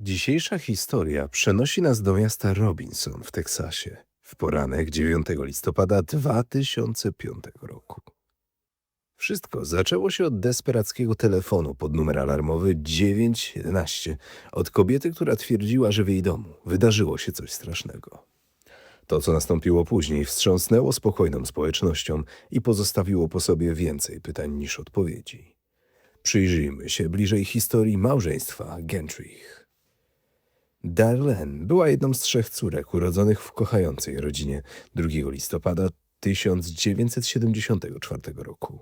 Dzisiejsza historia przenosi nas do miasta Robinson w Teksasie w poranek 9 listopada 2005 roku. Wszystko zaczęło się od desperackiego telefonu pod numer alarmowy 911 od kobiety, która twierdziła, że w jej domu wydarzyło się coś strasznego. To, co nastąpiło później, wstrząsnęło spokojną społecznością i pozostawiło po sobie więcej pytań niż odpowiedzi. Przyjrzyjmy się bliżej historii małżeństwa Gentrych. Darlene była jedną z trzech córek urodzonych w kochającej rodzinie 2 listopada 1974 roku.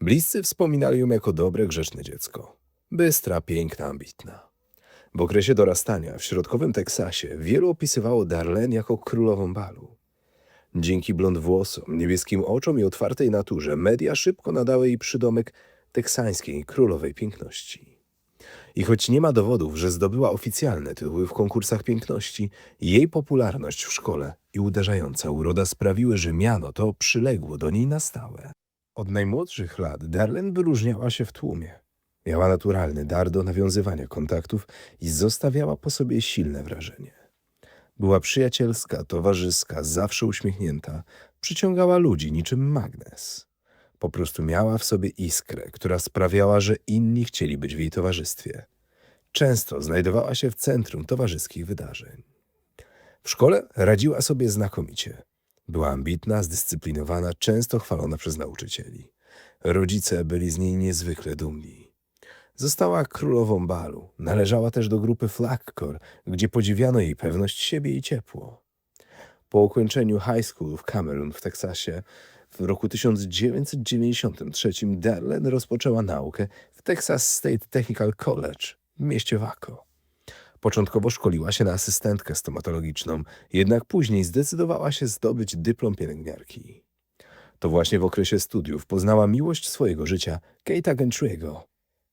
Bliscy wspominali ją jako dobre, grzeczne dziecko. Bystra, piękna, ambitna. W okresie dorastania w środkowym Teksasie wielu opisywało Darlene jako królową balu. Dzięki blond włosom, niebieskim oczom i otwartej naturze media szybko nadały jej przydomek teksańskiej królowej piękności. I choć nie ma dowodów, że zdobyła oficjalne tytuły w konkursach piękności, jej popularność w szkole i uderzająca uroda sprawiły, że miano to przyległo do niej na stałe. Od najmłodszych lat Darlene wyróżniała się w tłumie. Miała naturalny dar do nawiązywania kontaktów i zostawiała po sobie silne wrażenie. Była przyjacielska, towarzyska, zawsze uśmiechnięta, przyciągała ludzi niczym magnes. Po prostu miała w sobie iskrę, która sprawiała, że inni chcieli być w jej towarzystwie. Często znajdowała się w centrum towarzyskich wydarzeń. W szkole radziła sobie znakomicie. Była ambitna, zdyscyplinowana, często chwalona przez nauczycieli. Rodzice byli z niej niezwykle dumni. Została królową balu. Należała też do grupy Flagcore, gdzie podziwiano jej pewność siebie i ciepło. Po ukończeniu high school w Cameron w Teksasie w roku 1993 Darlene rozpoczęła naukę w Texas State Technical College w mieście Waco. Początkowo szkoliła się na asystentkę stomatologiczną, jednak później zdecydowała się zdobyć dyplom pielęgniarki. To właśnie w okresie studiów poznała miłość swojego życia Kate'a Gentry'ego.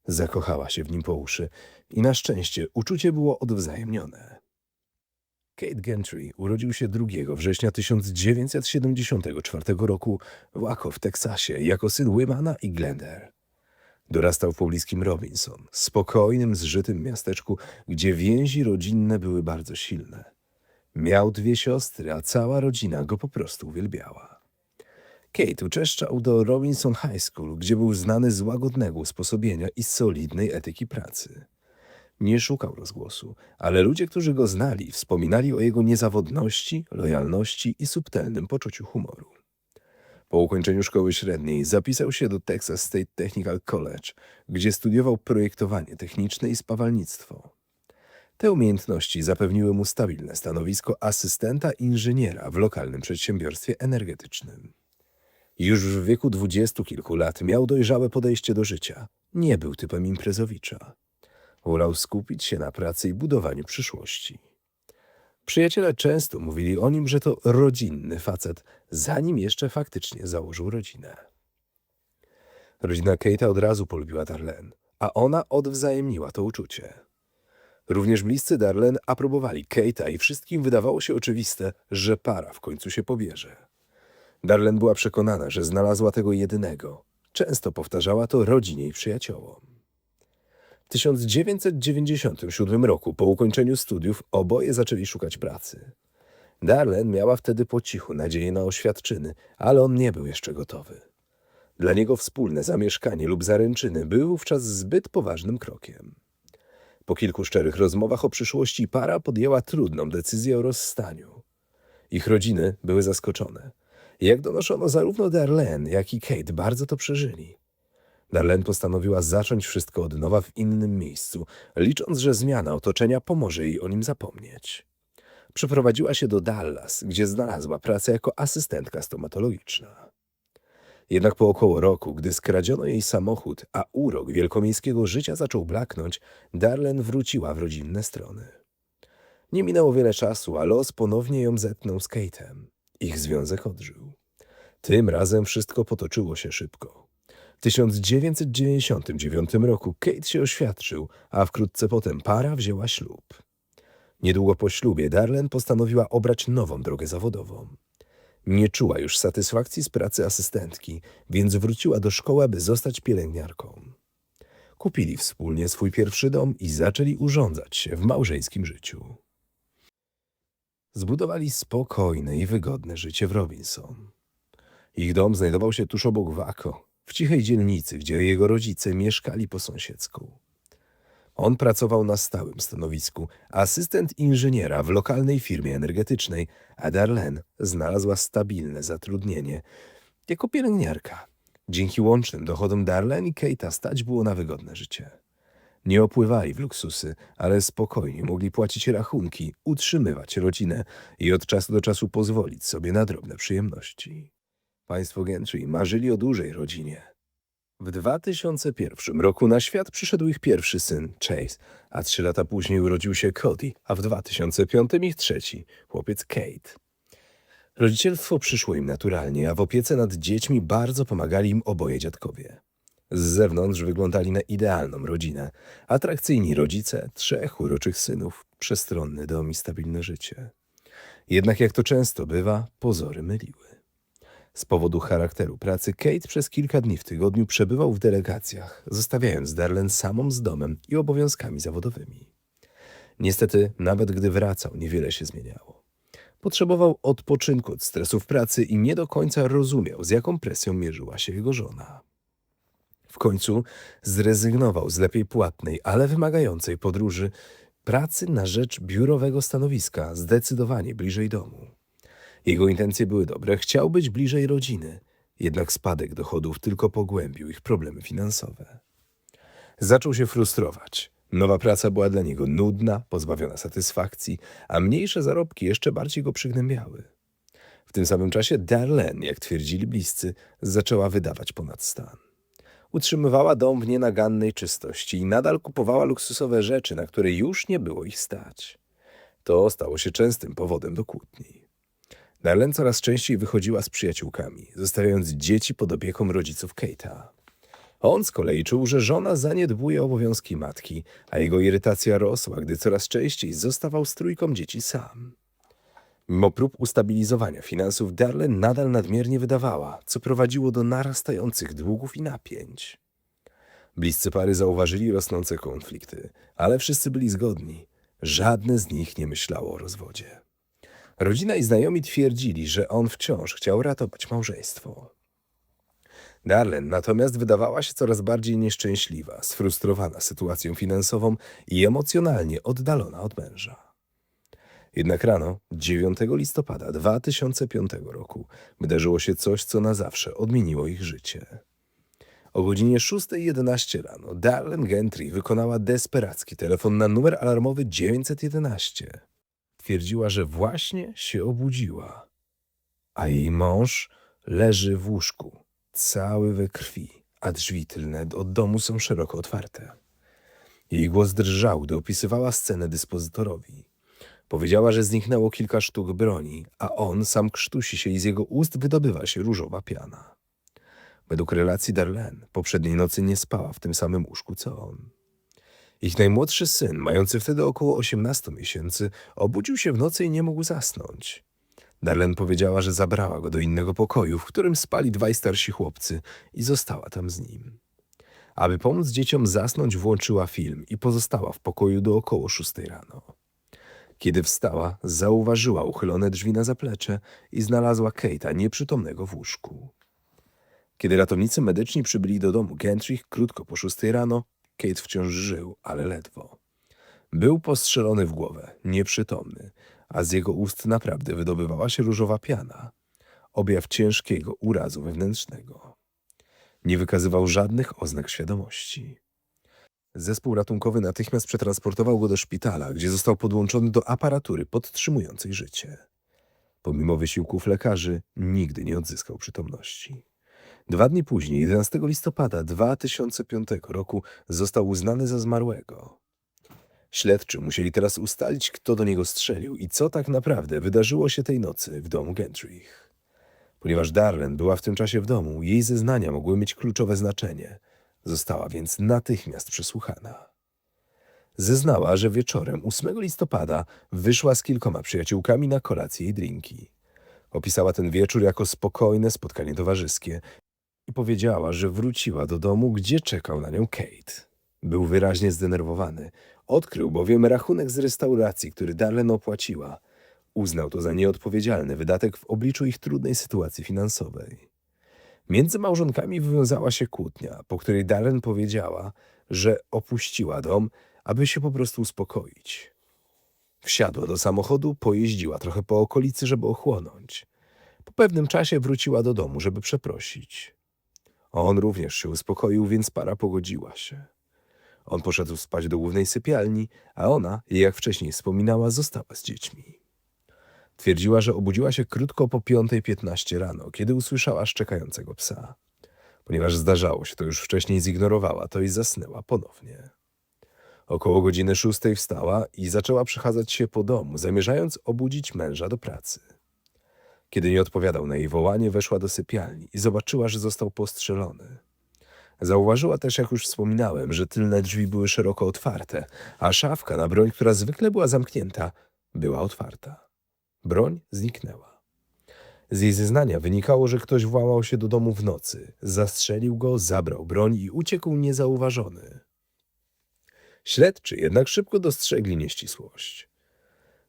Zakochała się w nim po uszy i na szczęście uczucie było odwzajemnione. Kate Gentry urodził się 2 września 1974 roku w Waco w Teksasie jako syn Wymana i Glender. Dorastał w pobliskim Robinson, spokojnym, zżytym miasteczku, gdzie więzi rodzinne były bardzo silne. Miał dwie siostry, a cała rodzina go po prostu uwielbiała. Kate uczeszczał do Robinson High School, gdzie był znany z łagodnego usposobienia i solidnej etyki pracy. Nie szukał rozgłosu, ale ludzie, którzy go znali, wspominali o jego niezawodności, lojalności i subtelnym poczuciu humoru. Po ukończeniu szkoły średniej zapisał się do Texas State Technical College, gdzie studiował projektowanie techniczne i spawalnictwo. Te umiejętności zapewniły mu stabilne stanowisko asystenta inżyniera w lokalnym przedsiębiorstwie energetycznym. Już w wieku dwudziestu kilku lat miał dojrzałe podejście do życia. Nie był typem imprezowicza. Wolał skupić się na pracy i budowaniu przyszłości. Przyjaciele często mówili o nim, że to rodzinny facet, zanim jeszcze faktycznie założył rodzinę. Rodzina Kate'a od razu polubiła Darlene, a ona odwzajemniła to uczucie. Również bliscy Darlene aprobowali Kate'a i wszystkim wydawało się oczywiste, że para w końcu się pobierze. Darlene była przekonana, że znalazła tego jedynego. Często powtarzała to rodzinie i przyjaciołom. W 1997 roku, po ukończeniu studiów, oboje zaczęli szukać pracy. Darlene miała wtedy po cichu nadzieję na oświadczyny, ale on nie był jeszcze gotowy. Dla niego wspólne zamieszkanie lub zaręczyny były wówczas zbyt poważnym krokiem. Po kilku szczerych rozmowach o przyszłości para podjęła trudną decyzję o rozstaniu. Ich rodziny były zaskoczone. Jak donoszono, zarówno Darlene, jak i Kate bardzo to przeżyli. Darlene postanowiła zacząć wszystko od nowa w innym miejscu, licząc, że zmiana otoczenia pomoże jej o nim zapomnieć. Przeprowadziła się do Dallas, gdzie znalazła pracę jako asystentka stomatologiczna. Jednak po około roku, gdy skradziono jej samochód, a urok wielkomiejskiego życia zaczął blaknąć, Darlene wróciła w rodzinne strony. Nie minęło wiele czasu, a los ponownie ją zetnął z Kate'em. Ich związek odżył. Tym razem wszystko potoczyło się szybko. W 1999 roku Kate się oświadczył, a wkrótce potem para wzięła ślub. Niedługo po ślubie Darlene postanowiła obrać nową drogę zawodową. Nie czuła już satysfakcji z pracy asystentki, więc wróciła do szkoły, aby zostać pielęgniarką. kupili wspólnie swój pierwszy dom i zaczęli urządzać się w małżeńskim życiu. Zbudowali spokojne i wygodne życie w Robinson. Ich dom znajdował się tuż obok Waco, w cichej dzielnicy, gdzie jego rodzice mieszkali po sąsiedzku. On pracował na stałym stanowisku, asystent inżyniera w lokalnej firmie energetycznej, a Darlene znalazła stabilne zatrudnienie jako pielęgniarka. Dzięki łącznym dochodom Darlene i Kate'a stać było na wygodne życie. Nie opływali w luksusy, ale spokojnie mogli płacić rachunki, utrzymywać rodzinę i od czasu do czasu pozwolić sobie na drobne przyjemności. Państwo Gentry marzyli o dużej rodzinie. W 2001 roku na świat przyszedł ich pierwszy syn, Chase, a trzy lata później urodził się Cody, a w 2005 ich trzeci, chłopiec Kate. Rodzicielstwo przyszło im naturalnie, a w opiece nad dziećmi bardzo pomagali im oboje dziadkowie. Z zewnątrz wyglądali na idealną rodzinę. Atrakcyjni rodzice, trzech uroczych synów, przestronny dom i stabilne życie. Jednak jak to często bywa, pozory myliły. Z powodu charakteru pracy Kate przez kilka dni w tygodniu przebywał w delegacjach, zostawiając Darlene samą z domem i obowiązkami zawodowymi. Niestety, nawet gdy wracał, niewiele się zmieniało. Potrzebował odpoczynku od stresów pracy i nie do końca rozumiał, z jaką presją mierzyła się jego żona. W końcu zrezygnował z lepiej płatnej, ale wymagającej podróży, pracy na rzecz biurowego stanowiska, zdecydowanie bliżej domu. Jego intencje były dobre, chciał być bliżej rodziny, jednak spadek dochodów tylko pogłębił ich problemy finansowe. Zaczął się frustrować. Nowa praca była dla niego nudna, pozbawiona satysfakcji, a mniejsze zarobki jeszcze bardziej go przygnębiały. W tym samym czasie Darlene, jak twierdzili bliscy, zaczęła wydawać ponad stan. Utrzymywała dom w nienagannej czystości i nadal kupowała luksusowe rzeczy, na które już nie było ich stać. To stało się częstym powodem do kłótni. Darlene coraz częściej wychodziła z przyjaciółkami, zostawiając dzieci pod opieką rodziców Kate'a. On z kolei czuł, że żona zaniedbuje obowiązki matki, a jego irytacja rosła, gdy coraz częściej zostawał z trójką dzieci sam. Mimo prób ustabilizowania finansów, Darlene nadal nadmiernie wydawała, co prowadziło do narastających długów i napięć. Bliscy pary zauważyli rosnące konflikty, ale wszyscy byli zgodni. Żadne z nich nie myślało o rozwodzie. Rodzina i znajomi twierdzili, że on wciąż chciał ratować małżeństwo. Darlene natomiast wydawała się coraz bardziej nieszczęśliwa, sfrustrowana sytuacją finansową i emocjonalnie oddalona od męża. Jednak rano, 9 listopada 2005 roku, wydarzyło się coś, co na zawsze odmieniło ich życie. O godzinie 6.11 rano Darlene Gentry wykonała desperacki telefon na numer alarmowy 911. Twierdziła, że właśnie się obudziła, a jej mąż leży w łóżku, cały we krwi, a drzwi tylne od domu są szeroko otwarte. Jej głos drżał, gdy opisywała scenę dyspozytorowi. Powiedziała, że zniknęło kilka sztuk broni, a on sam krztusi się i z jego ust wydobywa się różowa piana. Według relacji Darlene, poprzedniej nocy nie spała w tym samym łóżku co on. Ich najmłodszy syn, mający wtedy około 18 miesięcy, obudził się w nocy i nie mógł zasnąć. Darlene powiedziała, że zabrała go do innego pokoju, w którym spali dwaj starsi chłopcy i została tam z nim. Aby pomóc dzieciom zasnąć, włączyła film i pozostała w pokoju do około 6 rano. Kiedy wstała, zauważyła uchylone drzwi na zaplecze i znalazła Kate'a nieprzytomnego w łóżku. Kiedy ratownicy medyczni przybyli do domu Gentry krótko po 6 rano, Kate wciąż żył, ale ledwo. Był postrzelony w głowę, nieprzytomny, a z jego ust naprawdę wydobywała się różowa piana. Objaw ciężkiego urazu wewnętrznego. Nie wykazywał żadnych oznak świadomości. Zespół ratunkowy natychmiast przetransportował go do szpitala, gdzie został podłączony do aparatury podtrzymującej życie. Pomimo wysiłków lekarzy, nigdy nie odzyskał przytomności. Dwa dni później, 11 listopada 2005 roku, został uznany za zmarłego. Śledczy musieli teraz ustalić, kto do niego strzelił i co tak naprawdę wydarzyło się tej nocy w domu Gentrich. Ponieważ Darlene była w tym czasie w domu, jej zeznania mogły mieć kluczowe znaczenie. Została więc natychmiast przesłuchana. Zeznała, że wieczorem 8 listopada wyszła z kilkoma przyjaciółkami na kolację i drinki. Opisała ten wieczór jako spokojne spotkanie towarzyskie i powiedziała, że wróciła do domu, gdzie czekał na nią Kate. Był wyraźnie zdenerwowany. Odkrył bowiem rachunek z restauracji, który Darlene opłaciła. Uznał to za nieodpowiedzialny wydatek w obliczu ich trudnej sytuacji finansowej. Między małżonkami wywiązała się kłótnia, po której Darren powiedziała, że opuściła dom, aby się po prostu uspokoić. Wsiadła do samochodu, pojeździła trochę po okolicy, żeby ochłonąć. Po pewnym czasie wróciła do domu, żeby przeprosić. On również się uspokoił, więc para pogodziła się. On poszedł spać do głównej sypialni, a ona, jak wcześniej wspominała, została z dziećmi. Twierdziła, że obudziła się krótko po 5.15 rano, kiedy usłyszała szczekającego psa. Ponieważ zdarzało się to już wcześniej, zignorowała to i zasnęła ponownie. Około godziny szóstej wstała i zaczęła przechadzać się po domu, zamierzając obudzić męża do pracy. Kiedy nie odpowiadał na jej wołanie, weszła do sypialni i zobaczyła, że został postrzelony. Zauważyła też, jak już wspominałem, że tylne drzwi były szeroko otwarte, a szafka na broń, która zwykle była zamknięta, była otwarta. Broń zniknęła. Z jej zeznania wynikało, że ktoś włamał się do domu w nocy, zastrzelił go, zabrał broń i uciekł niezauważony. Śledczy jednak szybko dostrzegli nieścisłość.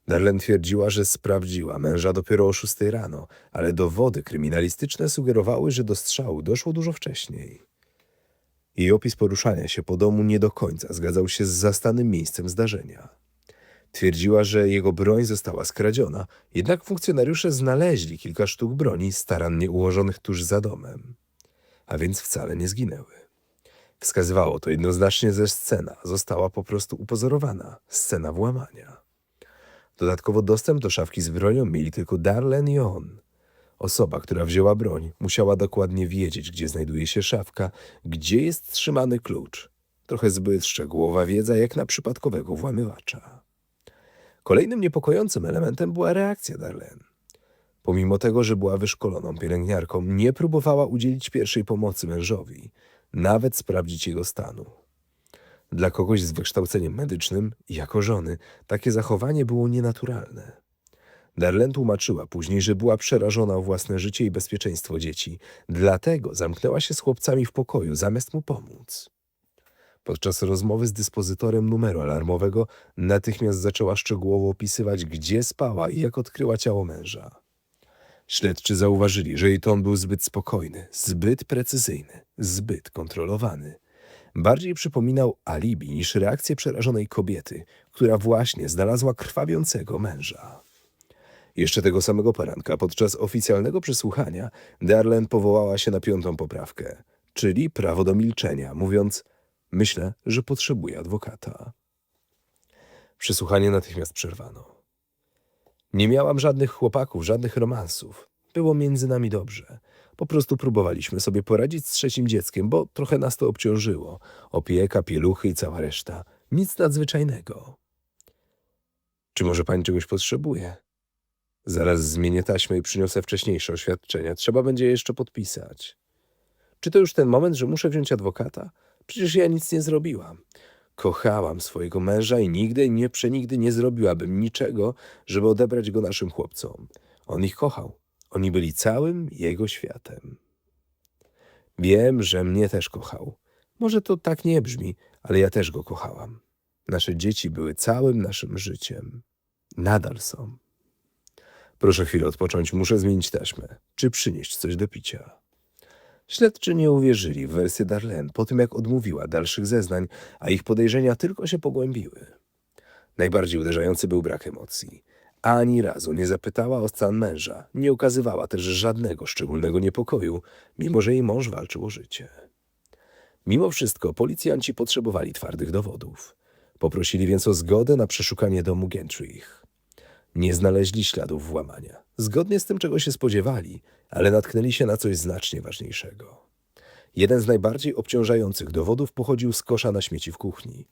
Darlene twierdziła, że sprawdziła męża dopiero o 6 rano, ale dowody kryminalistyczne sugerowały, że do strzału doszło dużo wcześniej. Jej opis poruszania się po domu nie do końca zgadzał się z zastanym miejscem zdarzenia. Twierdziła, że jego broń została skradziona, jednak funkcjonariusze znaleźli kilka sztuk broni starannie ułożonych tuż za domem, a więc wcale nie zginęły. Wskazywało to jednoznacznie, że scena została po prostu upozorowana scena włamania. Dodatkowo dostęp do szafki z bronią mieli tylko Darlene i on. Osoba, która wzięła broń, musiała dokładnie wiedzieć, gdzie znajduje się szafka, gdzie jest trzymany klucz. Trochę zbyt szczegółowa wiedza, jak na przypadkowego włamywacza. Kolejnym niepokojącym elementem była reakcja Darlene. Pomimo tego, że była wyszkoloną pielęgniarką, nie próbowała udzielić pierwszej pomocy mężowi, nawet sprawdzić jego stanu. Dla kogoś z wykształceniem medycznym, jako żony, takie zachowanie było nienaturalne. Darlene tłumaczyła później, że była przerażona o własne życie i bezpieczeństwo dzieci, dlatego zamknęła się z chłopcami w pokoju, zamiast mu pomóc. Podczas rozmowy z dyspozytorem numeru alarmowego natychmiast zaczęła szczegółowo opisywać, gdzie spała i jak odkryła ciało męża. Śledczy zauważyli, że jej ton był zbyt spokojny, zbyt precyzyjny, zbyt kontrolowany. Bardziej przypominał alibi niż reakcję przerażonej kobiety, która właśnie znalazła krwawiącego męża. Jeszcze tego samego poranka, podczas oficjalnego przesłuchania, Darlene powołała się na piątą poprawkę, czyli prawo do milczenia, mówiąc: Myślę, że potrzebuję adwokata. Przesłuchanie natychmiast przerwano. Nie miałam żadnych chłopaków, żadnych romansów. Było między nami dobrze. Po prostu próbowaliśmy sobie poradzić z trzecim dzieckiem, bo trochę nas to obciążyło. Opieka, pieluchy i cała reszta. Nic nadzwyczajnego. Czy może pani czegoś potrzebuje? Zaraz zmienię taśmę i przyniosę wcześniejsze oświadczenia. Trzeba będzie je jeszcze podpisać. Czy to już ten moment, że muszę wziąć adwokata? Przecież ja nic nie zrobiłam. Kochałam swojego męża i nigdy nie przenigdy nie zrobiłabym niczego, żeby odebrać go naszym chłopcom. On ich kochał. Oni byli całym jego światem. Wiem, że mnie też kochał. Może to tak nie brzmi, ale ja też go kochałam. Nasze dzieci były całym naszym życiem. Nadal są. Proszę chwilę odpocząć, muszę zmienić taśmę. Czy przynieść coś do picia? Śledczy nie uwierzyli w wersję Darlene po tym, jak odmówiła dalszych zeznań, a ich podejrzenia tylko się pogłębiły. Najbardziej uderzający był brak emocji. Ani razu nie zapytała o stan męża, nie ukazywała też żadnego szczególnego niepokoju, mimo że jej mąż walczył o życie. Mimo wszystko policjanci potrzebowali twardych dowodów. Poprosili więc o zgodę na przeszukanie domu Gentrych. Nie znaleźli śladów włamania, zgodnie z tym, czego się spodziewali, ale natknęli się na coś znacznie ważniejszego. Jeden z najbardziej obciążających dowodów pochodził z kosza na śmieci w kuchni.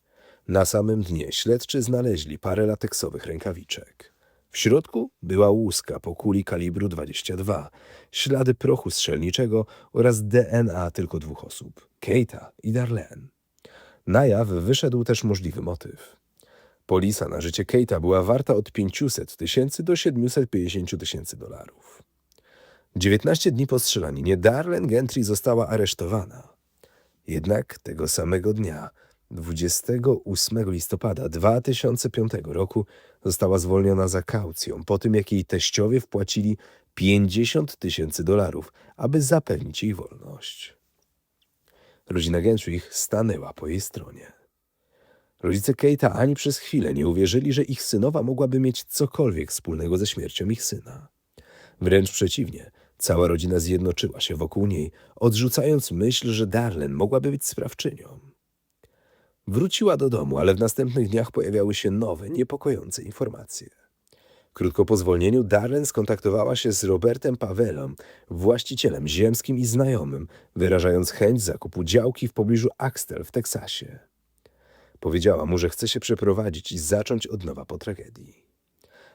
Na samym dnie śledczy znaleźli parę lateksowych rękawiczek. W środku była łuska po kuli kalibru 22, ślady prochu strzelniczego oraz DNA tylko dwóch osób Keita i Darlene. Na jaw wyszedł też możliwy motyw. Polisa na życie Keita była warta od 500 tysięcy do 750 tysięcy dolarów. 19 dni po strzelaninie Darlene Gentry została aresztowana. Jednak tego samego dnia 28 listopada 2005 roku została zwolniona za kaucją po tym, jak jej teściowie wpłacili 50 tysięcy dolarów, aby zapewnić jej wolność. Rodzina Gentrich stanęła po jej stronie. Rodzice Kate'a ani przez chwilę nie uwierzyli, że ich synowa mogłaby mieć cokolwiek wspólnego ze śmiercią ich syna. Wręcz przeciwnie, cała rodzina zjednoczyła się wokół niej, odrzucając myśl, że Darlene mogłaby być sprawczynią. Wróciła do domu, ale w następnych dniach pojawiały się nowe, niepokojące informacje. Krótko po zwolnieniu Darlene skontaktowała się z Robertem Pawelą, właścicielem ziemskim i znajomym, wyrażając chęć zakupu działki w pobliżu Axtell w Teksasie. Powiedziała mu, że chce się przeprowadzić i zacząć od nowa po tragedii.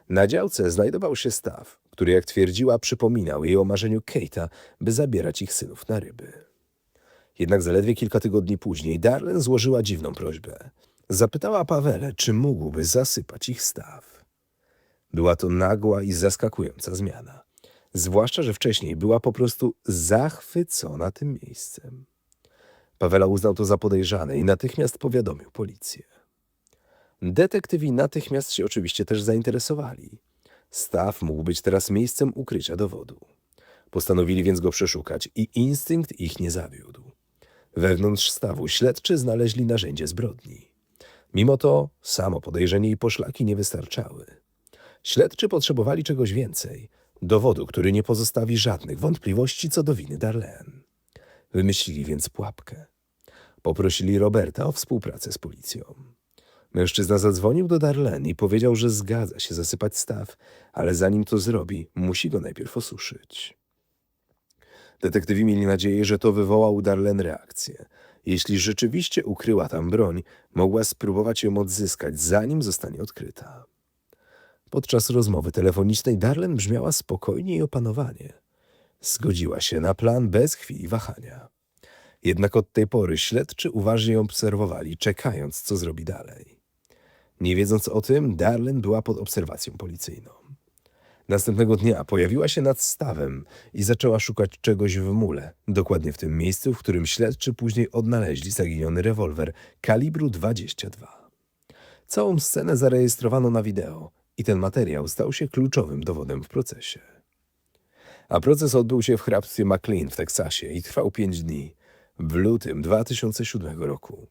Na działce znajdował się staw, który, jak twierdziła, przypominał jej o marzeniu Kate'a, by zabierać ich synów na ryby. Jednak zaledwie kilka tygodni później Darlene złożyła dziwną prośbę. Zapytała Pawele, czy mógłby zasypać ich staw. Była to nagła i zaskakująca zmiana. Zwłaszcza, że wcześniej była po prostu zachwycona tym miejscem. Pawela uznał to za podejrzane i natychmiast powiadomił policję. Detektywi natychmiast się oczywiście też zainteresowali. Staw mógł być teraz miejscem ukrycia dowodu. Postanowili więc go przeszukać i instynkt ich nie zawiódł. Wewnątrz stawu śledczy znaleźli narzędzie zbrodni. Mimo to samo podejrzenie i poszlaki nie wystarczały. Śledczy potrzebowali czegoś więcej, dowodu, który nie pozostawi żadnych wątpliwości co do winy Darlene. Wymyślili więc pułapkę. Poprosili Roberta o współpracę z policją. Mężczyzna zadzwonił do Darlene i powiedział, że zgadza się zasypać staw, ale zanim to zrobi, musi go najpierw osuszyć. Detektywi mieli nadzieję, że to wywoła u Darlene reakcję. Jeśli rzeczywiście ukryła tam broń, mogła spróbować ją odzyskać, zanim zostanie odkryta. Podczas rozmowy telefonicznej Darlene brzmiała spokojnie i opanowanie. Zgodziła się na plan bez chwili wahania. Jednak od tej pory śledczy uważnie ją obserwowali, czekając, co zrobi dalej. Nie wiedząc o tym, Darlene była pod obserwacją policyjną. Następnego dnia pojawiła się nad stawem i zaczęła szukać czegoś w mule, dokładnie w tym miejscu, w którym śledczy później odnaleźli zaginiony rewolwer kalibru 22. Całą scenę zarejestrowano na wideo i ten materiał stał się kluczowym dowodem w procesie. A proces odbył się w hrabstwie McLean w Teksasie i trwał pięć dni, w lutym 2007 roku.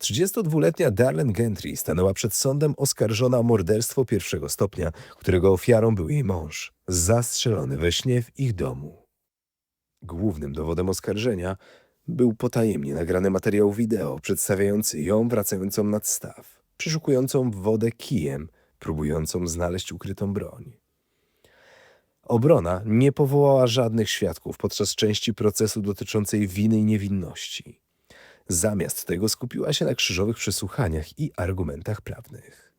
32-letnia Darlene Gentry stanęła przed sądem oskarżona o morderstwo pierwszego stopnia, którego ofiarą był jej mąż, zastrzelony we śnie w ich domu. Głównym dowodem oskarżenia był potajemnie nagrany materiał wideo przedstawiający ją wracającą nad staw, przeszukującą wodę kijem, próbującą znaleźć ukrytą broń. Obrona nie powołała żadnych świadków podczas części procesu dotyczącej winy i niewinności. Zamiast tego skupiła się na krzyżowych przesłuchaniach i argumentach prawnych.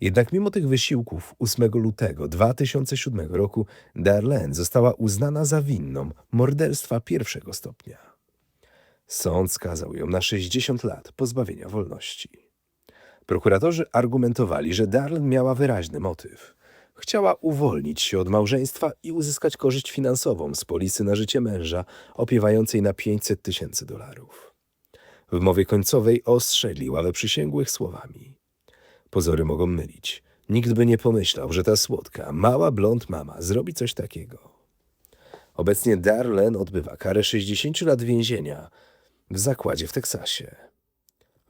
Jednak mimo tych wysiłków 8 lutego 2007 roku Darlene została uznana za winną morderstwa pierwszego stopnia. Sąd skazał ją na 60 lat pozbawienia wolności. Prokuratorzy argumentowali, że Darlene miała wyraźny motyw. Chciała uwolnić się od małżeństwa i uzyskać korzyść finansową z polisy na życie męża, opiewającej na 500 tysięcy dolarów. W mowie końcowej ostrzegli ławę przysięgłych słowami. Pozory mogą mylić. Nikt by nie pomyślał, że ta słodka, mała blond mama zrobi coś takiego. Obecnie Darlene odbywa karę 60 lat więzienia w zakładzie w Teksasie.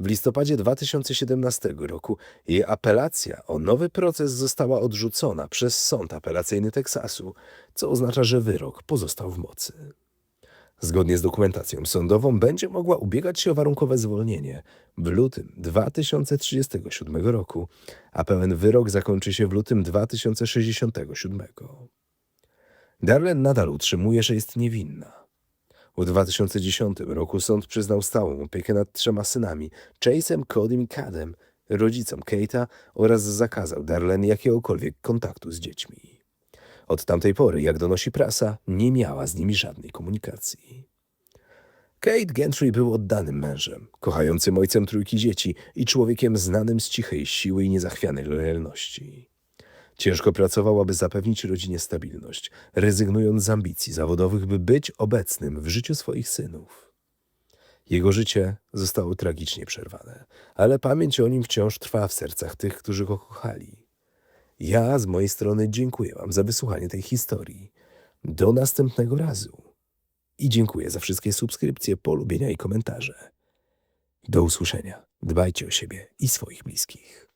W listopadzie 2017 roku jej apelacja o nowy proces została odrzucona przez Sąd Apelacyjny Teksasu, co oznacza, że wyrok pozostał w mocy. Zgodnie z dokumentacją sądową będzie mogła ubiegać się o warunkowe zwolnienie w lutym 2037 roku, a pełen wyrok zakończy się w lutym 2067. Darlene nadal utrzymuje, że jest niewinna. W 2010 roku sąd przyznał stałą opiekę nad trzema synami, Chase'em, Codym i Cadem, rodzicom Kate'a oraz zakazał Darlene jakiegokolwiek kontaktu z dziećmi. Od tamtej pory, jak donosi prasa, nie miała z nimi żadnej komunikacji. Kate Gentry był oddanym mężem, kochającym ojcem trójki dzieci i człowiekiem znanym z cichej siły i niezachwianej lojalności. Ciężko pracował, aby zapewnić rodzinie stabilność, rezygnując z ambicji zawodowych, by być obecnym w życiu swoich synów. Jego życie zostało tragicznie przerwane, ale pamięć o nim wciąż trwa w sercach tych, którzy go kochali. Ja z mojej strony dziękuję Wam za wysłuchanie tej historii. Do następnego razu. I dziękuję za wszystkie subskrypcje, polubienia i komentarze. Do usłyszenia. Dbajcie o siebie i swoich bliskich.